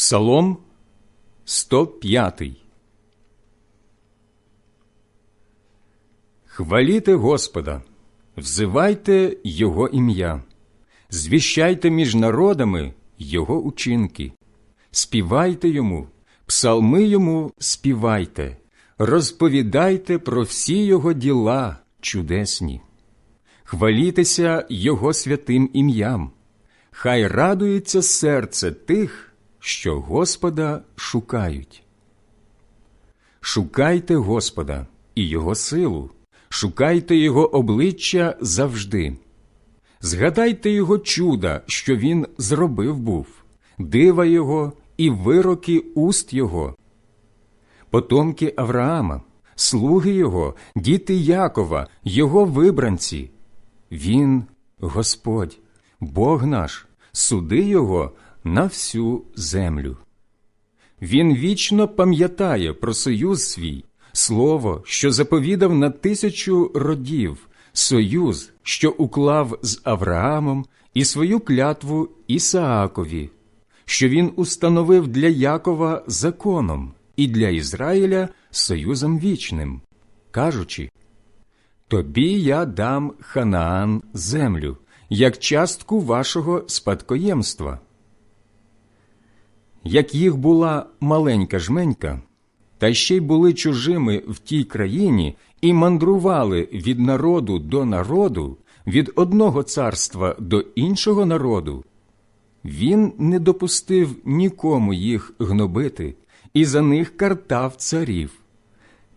Псалом 105 Хваліте Господа, взивайте Його ім'я, звіщайте між народами Його учинки, співайте йому, псалми йому співайте, розповідайте про всі Його діла чудесні, хвалітеся Його святим ім'ям, хай радується серце тих що Господа шукають. Шукайте Господа і Його силу, шукайте Його обличчя завжди. Згадайте Його чуда, що Він зробив був, дива Його і вироки уст Його, потомки Авраама, слуги Його, діти Якова, Його вибранці. Він Господь, Бог наш, суди Його на всю землю. Він вічно пам'ятає про союз свій, слово, що заповідав на тисячу родів, союз, що уклав з Авраамом і свою клятву Ісаакові, що він установив для Якова законом і для Ізраїля союзом вічним, кажучи Тобі я дам Ханаан землю, як частку вашого спадкоємства як їх була маленька жменька, та ще й були чужими в тій країні і мандрували від народу до народу, від одного царства до іншого народу, він не допустив нікому їх гнобити і за них картав царів.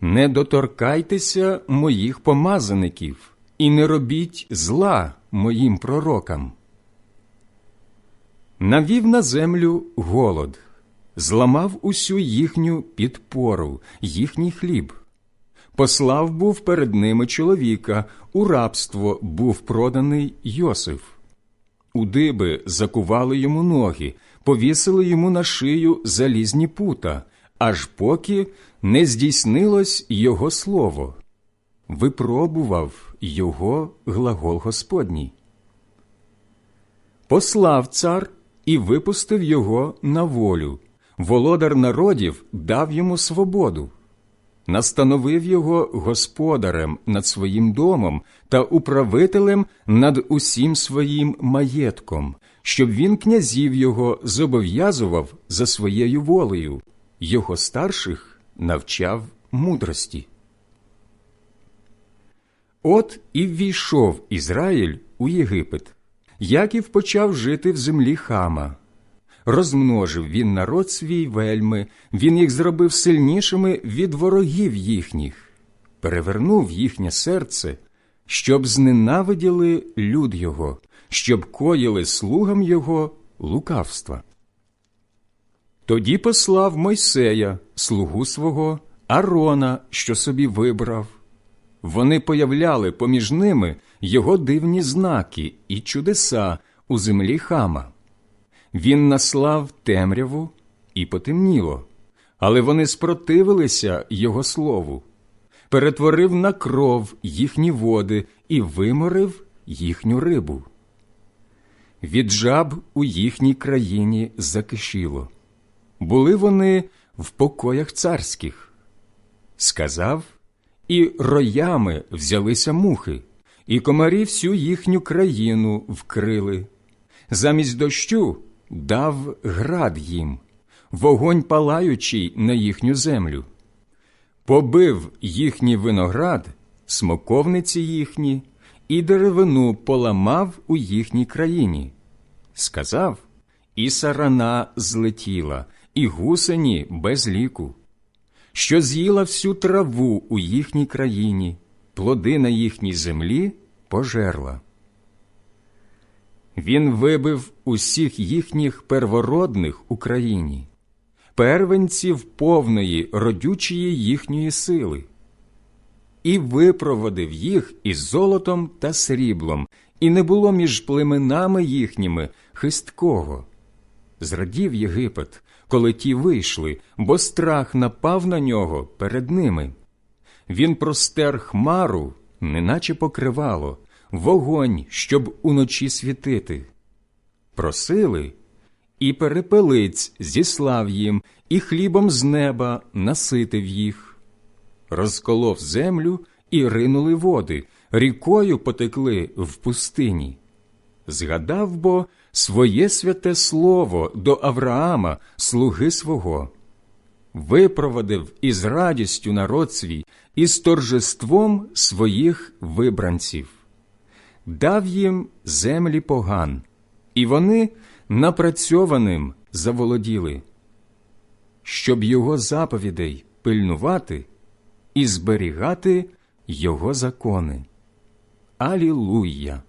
Не доторкайтеся моїх помазаників і не робіть зла моїм пророкам навів на землю голод, зламав усю їхню підпору, їхній хліб. Послав був перед ними чоловіка, у рабство був проданий Йосиф. У диби закували йому ноги, повісили йому на шию залізні пута, аж поки не здійснилось його слово. Випробував його глагол Господній. Послав цар і випустив його на волю. Володар народів дав йому свободу, настановив його господарем над своїм домом та управителем над усім своїм маєтком, щоб він князів його зобов'язував за своєю волею, його старших навчав мудрості. От і ввійшов Ізраїль у Єгипет. Яків почав жити в землі хама. Розмножив він народ свій вельми, він їх зробив сильнішими від ворогів їхніх, перевернув їхнє серце, щоб зненавиділи люд його, щоб коїли слугам його лукавства. Тоді послав Мойсея, слугу свого, Арона, що собі вибрав. Вони появляли поміж ними його дивні знаки і чудеса у землі хама. Він наслав темряву і потемніло, але вони спротивилися його слову, перетворив на кров їхні води і виморив їхню рибу. Від жаб у їхній країні закишіло. Були вони в покоях царських. Сказав, і роями взялися мухи і комарі всю їхню країну вкрили. Замість дощу дав град їм, вогонь палаючий на їхню землю, побив їхній виноград, смоковниці їхні, і деревину поламав у їхній країні. Сказав, і сарана злетіла, і гусені без ліку, що з'їла всю траву у їхній країні, плоди на їхній землі пожерла. Він вибив усіх їхніх первородних Україні, первенців повної родючої їхньої сили, і випроводив їх із золотом та сріблом, і не було між племенами їхніми хисткого. Зрадів Єгипет, коли ті вийшли, бо страх напав на нього перед ними. Він простер хмару неначе покривало, вогонь, щоб уночі світити. Просили, і перепелиць зіслав їм, і хлібом з неба наситив їх. Розколов землю і ринули води, рікою потекли в пустині. Згадав бо своє святе слово до Авраама, слуги свого, випроводив із радістю народ свій і з торжеством своїх вибранців, дав їм землі поган, і вони напрацьованим заволоділи, щоб його заповідей пильнувати і зберігати його закони. Алілуя!